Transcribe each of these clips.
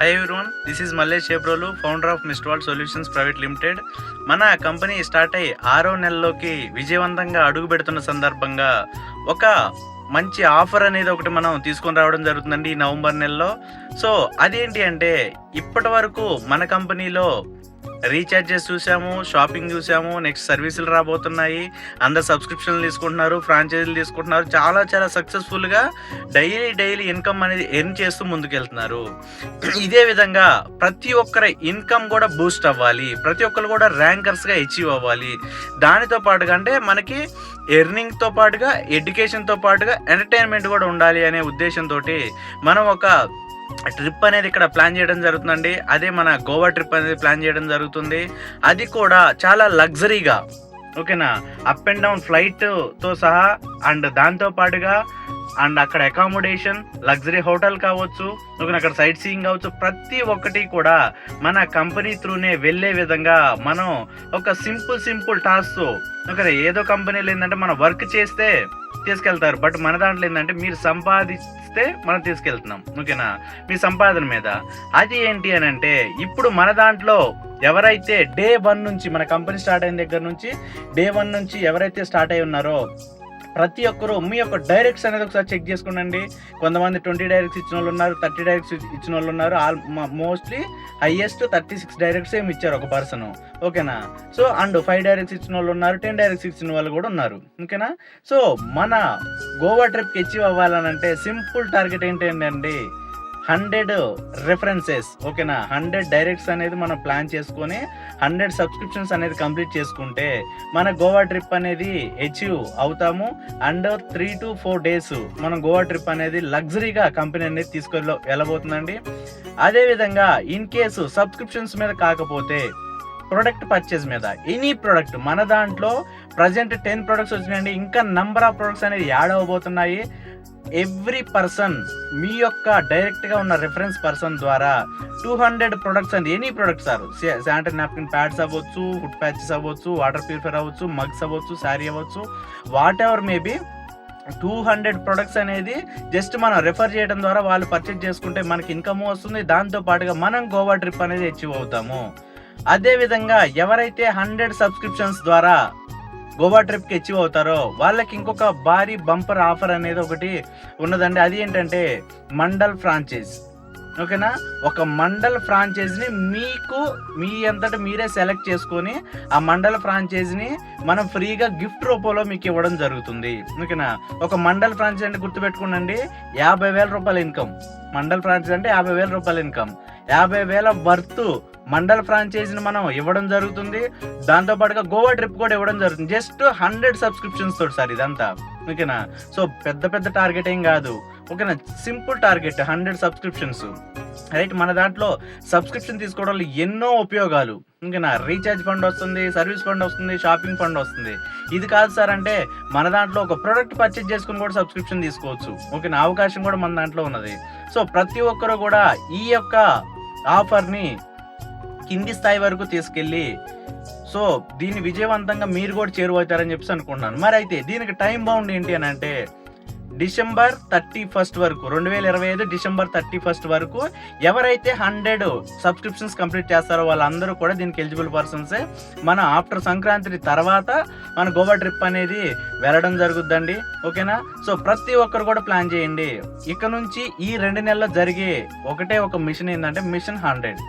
Hi everyone this is Mallesh Chebrolu founder of మిస్ట్వాల్ solutions private limited మన company start అయ్యి ఆరో నెలలోకి విజయవంతంగా అడుగు పెడుతున్న సందర్భంగా ఒక మంచి ఆఫర్ అనేది ఒకటి మనం తీసుకొని రావడం జరుగుతుందండి ఈ నవంబర్ నెలలో. సో అదేంటి అంటే ఇప్పటి వరకు మన కంపెనీలో రీఛార్జెస్ చూసాము షాపింగ్ చూసాము నెక్స్ట్ సర్వీసులు రాబోతున్నాయి. అందరు సబ్స్క్రిప్షన్లు తీసుకుంటున్నారు ఫ్రాంచైజీలు తీసుకుంటున్నారు. చాలా చాలా సక్సెస్ఫుల్గా డైలీ డైలీ ఇన్కమ్ అనేది ఎర్న్ చేస్తూ ముందుకెళ్తున్నారు. ఇదే విధంగా ప్రతి ఒక్కరి ఇన్కమ్ కూడా బూస్ట్ అవ్వాలి. ప్రతి ఒక్కరు కూడా ర్యాంకర్స్గా అచీవ్ అవ్వాలి. దానితో పాటుగా అంటే మనకి ఎర్నింగ్తో పాటుగా ఎడ్యుకేషన్తో పాటుగా ఎంటర్టైన్మెంట్ కూడా ఉండాలి అనే ఉద్దేశంతో మనం ఒక ట్రిప్ అనేది ఇక్కడ ప్లాన్ చేయడం జరుగుతుందండి. అదే మన గోవా ట్రిప్ అనేది ప్లాన్ చేయడం జరుగుతుంది. అది కూడా చాలా లగ్జరీగా ఓకేనా? అప్ అండ్ డౌన్ ఫ్లైట్తో సహా అండ్ దాంతో పాటుగా అండ్ అక్కడ అకామిడేషన్ లగ్జరీ హోటల్ కావచ్చు ఓకేనా? అక్కడ సైట్ సీయింగ్ కావచ్చు ప్రతి ఒక్కటి కూడా మన కంపెనీ త్రూనే వెళ్ళే విధంగా మనం ఒక సింపుల్ సింపుల్ టాస్క్ ఓకే ఏదో కంపెనీలో ఏంటంటే మనం వర్క్ చేస్తే తీసుకెళ్తారు. బట్ మన దాంట్లో ఏంటంటే మీరు సంపాది చూస్తే మనం తీసుకెళ్తున్నాం. ఓకేనా? మీ సంపాదన మీద. అది ఏంటి అని అంటే ఇప్పుడు మన దాంట్లో ఎవరైతే డే వన్ నుంచి మన కంపెనీ స్టార్ట్ అయిన దగ్గర నుంచి డే వన్ నుంచి ఎవరైతే స్టార్ట్ అయి ఉన్నారో ప్రతి ఒక్కరు మీ యొక్క డైరెక్ట్స్ అనేది ఒకసారి చెక్ చేసుకోండి కొంతమంది ట్వంటీ డైరెక్ట్స్ ఇచ్చిన వాళ్ళు ఉన్నారు థర్టీ డైరెక్ట్స్ ఇచ్చిన వాళ్ళు ఉన్నారు. All mostly highest thirty six directs ఏమి ఇచ్చారు ఒక పర్సన్. ఓకేనా? సో అండ్ ఫైవ్ డైరెక్ట్స్ ఇచ్చిన వాళ్ళు ఉన్నారు టెన్ డైరెక్ట్స్ ఇచ్చిన వాళ్ళు కూడా ఉన్నారు. ఓకేనా? సో మన గోవా ట్రిప్కి అచీవ్ అవ్వాలనంటే సింపుల్ టార్గెట్ ఏంటండి? హండ్రెడ్ రెఫరెన్సెస్ ఓకేనా? హండ్రెడ్ డైరెక్ట్స్ అనేది మనం ప్లాన్ చేసుకొని హండ్రెడ్ సబ్స్క్రిప్షన్స్ అనేది కంప్లీట్ చేసుకుంటే మన గోవా ట్రిప్ అనేది అచీవ్ అవుతాము. And three to four days మనం గోవా ట్రిప్ అనేది లగ్జరీగా కంపెనీ అనేది తీసుకెళ్ళ వెళ్ళబోతుందండి. అదేవిధంగా ఇన్ కేసు సబ్స్క్రిప్షన్స్ మీద కాకపోతే ప్రొడక్ట్ పర్చేజ్ మీద ఎనీ ప్రొడక్ట్ మన దాంట్లో ప్రజెంట్ టెన్ ప్రొడక్ట్స్ వచ్చినాయండి. ఇంకా నంబర్ ఆఫ్ ప్రొడక్ట్స్ అనేది యాడ్ అవ్వబోతున్నాయి. ఎవ్రీ పర్సన్ మీ యొక్క డైరెక్ట్గా ఉన్న రిఫరెన్స్ పర్సన్ ద్వారా two hundred products and any products sir. Sanitary napkin pads అవ్వచ్చు ఫుడ్ ప్యాచెస్ అవ్వచ్చు వాటర్ ప్యూరిఫైర్ అవ్వచ్చు మగ్స్ అవ్వచ్చు శారీ అవ్వచ్చు whatever maybe two hundred products అనేది జస్ట్ మనం రెఫర్ చేయడం ద్వారా వాళ్ళు పర్చేజ్ చేసుకుంటే మనకి ఇన్కమ్ వస్తుంది. దాంతో పాటుగా మనం గోవా ట్రిప్ అనేది అచీవ్ అవుతాము. అదేవిధంగా ఎవరైతే హండ్రెడ్ సబ్స్క్రిప్షన్స్ ద్వారా గోవా ట్రిప్కి అచీవ్ అవుతారో వాళ్ళకి ఇంకొక భారీ బంపర్ ఆఫర్ అనేది ఒకటి ఉన్నదండి. అది ఏంటంటే మండల్ ఫ్రాంచైజ్. ఓకేనా? ఒక మండల్ ఫ్రాంచైజ్ని మీకు మీ అంతటా మీరే సెలెక్ట్ చేసుకొని ఆ మండల ఫ్రాంచైజ్ని మనం ఫ్రీగా గిఫ్ట్ రూపంలో మీకు ఇవ్వడం జరుగుతుంది. ఓకేనా? ఒక మండల్ ఫ్రాంచైజ్ అంటే గుర్తుపెట్టుకోండి యాభై వేల రూపాయల ఇన్కమ్. మండల్ ఫ్రాంచైజ్ అంటే యాభై వేల రూపాయల ఇన్కమ్. యాభై వేల వర్త్ మండల్ ఫ్రాంచైజీని మనం ఇవ్వడం జరుగుతుంది. దాంతో పాటుగా గోవా ట్రిప్ కూడా ఇవ్వడం జరుగుతుంది. జస్ట్ హండ్రెడ్ సబ్స్క్రిప్షన్స్ తోటి సార్ ఇదంతా. ఓకేనా? సో పెద్ద పెద్ద టార్గెట్ ఏం కాదు. ఓకేనా? Simple target hundred subscriptions right మన దాంట్లో సబ్స్క్రిప్షన్ తీసుకోవడం వల్ల ఎన్నో ఉపయోగాలు. ఓకేనా? రీఛార్జ్ ఫండ్ వస్తుంది సర్వీస్ ఫండ్ వస్తుంది షాపింగ్ ఫండ్ వస్తుంది. ఇది కాదు సార్ అంటే మన దాంట్లో ఒక ప్రోడక్ట్ పర్చేజ్ చేసుకుని కూడా సబ్స్క్రిప్షన్ తీసుకోవచ్చు. ఓకేనా? అవకాశం కూడా మన దాంట్లో ఉన్నది. సో ప్రతి ఒక్కరు కూడా ఈ యొక్క ఆఫర్ని కింది స్థాయి వరకు తీసుకెళ్ళి సో దీన్ని విజయవంతంగా మీరు కూడా చేరువవుతారని చెప్పేసి అనుకుంటున్నాను. మరి అయితే దీనికి టైం బౌండ్ ఏంటి అని అంటే డిసెంబర్ థర్టీ ఫస్ట్ వరకు రెండు వేల ఇరవై ఐదు డిసెంబర్ థర్టీ ఫస్ట్ వరకు ఎవరైతే హండ్రెడ్ సబ్స్క్రిప్షన్స్ కంప్లీట్ చేస్తారో వాళ్ళందరూ కూడా దీనికి ఎలిజిబుల్ పర్సన్సే. మన ఆఫ్టర్ సంక్రాంతి తర్వాత మన గోవా ట్రిప్ అనేది వెళ్ళడం జరుగుద్దండి. ఓకేనా? సో ప్రతి ఒక్కరు కూడా ప్లాన్ చేయండి. ఇక నుంచి ఈ రెండు నెలల్లో జరిగే ఒకటే ఒక మిషన్ ఏంటంటే మిషన్ హండ్రెడ్.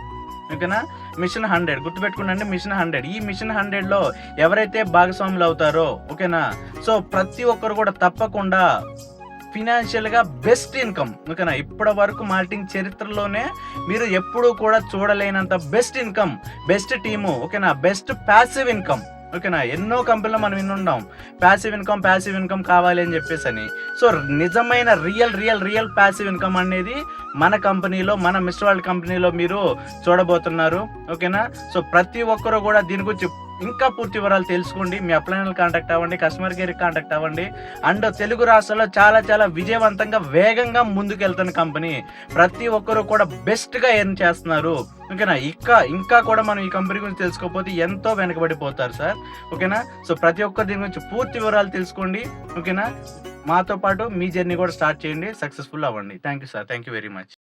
ఓకేనా? Mission hundred. గుర్తుపెట్టుకునండి mission hundred. ఈ మిషన్ హండ్రెడ్లో ఎవరైతే భాగస్వాములు అవుతారో ఓకేనా? సో ప్రతి ఒక్కరు కూడా తప్పకుండా ఫినాన్షియల్గా బెస్ట్ ఇన్కమ్ ఓకేనా? ఇప్పటి వరకు మార్టింగ్ చరిత్రలోనే మీరు ఎప్పుడూ కూడా చూడలేనంత బెస్ట్ ఇన్కమ్ బెస్ట్ టీము ఓకేనా? Best passive income. ఓకేనా? ఎన్నో కంపెనీలో మనం వినుంటాం ప్యాసివ్ ఇన్కమ్ ప్యాసివ్ ఇన్కమ్ కావాలి అని చెప్పేసి అని సో నిజమైన real real real passive income అనేది మన కంపెనీలో మన మిస్టర్ వరల్డ్ కంపెనీలో మీరు చూడబోతున్నారు. ఓకేనా? సో ప్రతి ఒక్కరు కూడా దీని గురించి ఇంకా పూర్తి వివరాలు తెలుసుకోండి. మీ అప్లైనల్ కాంటాక్ట్ అవ్వండి కస్టమర్ కేర్ కాంటాక్ట్ అవ్వండి. అండ్ తెలుగు రాష్ట్రాల్లో చాలా చాలా విజయవంతంగా వేగంగా ముందుకెళ్తున్న కంపెనీ. ప్రతి ఒక్కరు కూడా బెస్ట్గా ఎర్న్ చేస్తున్నారు. ఓకేనా? ఇంకా ఇంకా కూడా మనం ఈ కంపెనీ గురించి తెలుసుకోకపోతే ఎంతో వెనకబడిపోతారు సార్. ఓకేనా? సో ప్రతి ఒక్కరు దీని గురించి పూర్తి వివరాలు తెలుసుకోండి. ఓకేనా? మాతో పాటు మీ జర్నీ కూడా స్టార్ట్ చేయండి. సక్సెస్ఫుల్ అవ్వండి. Thank you sir thank you very much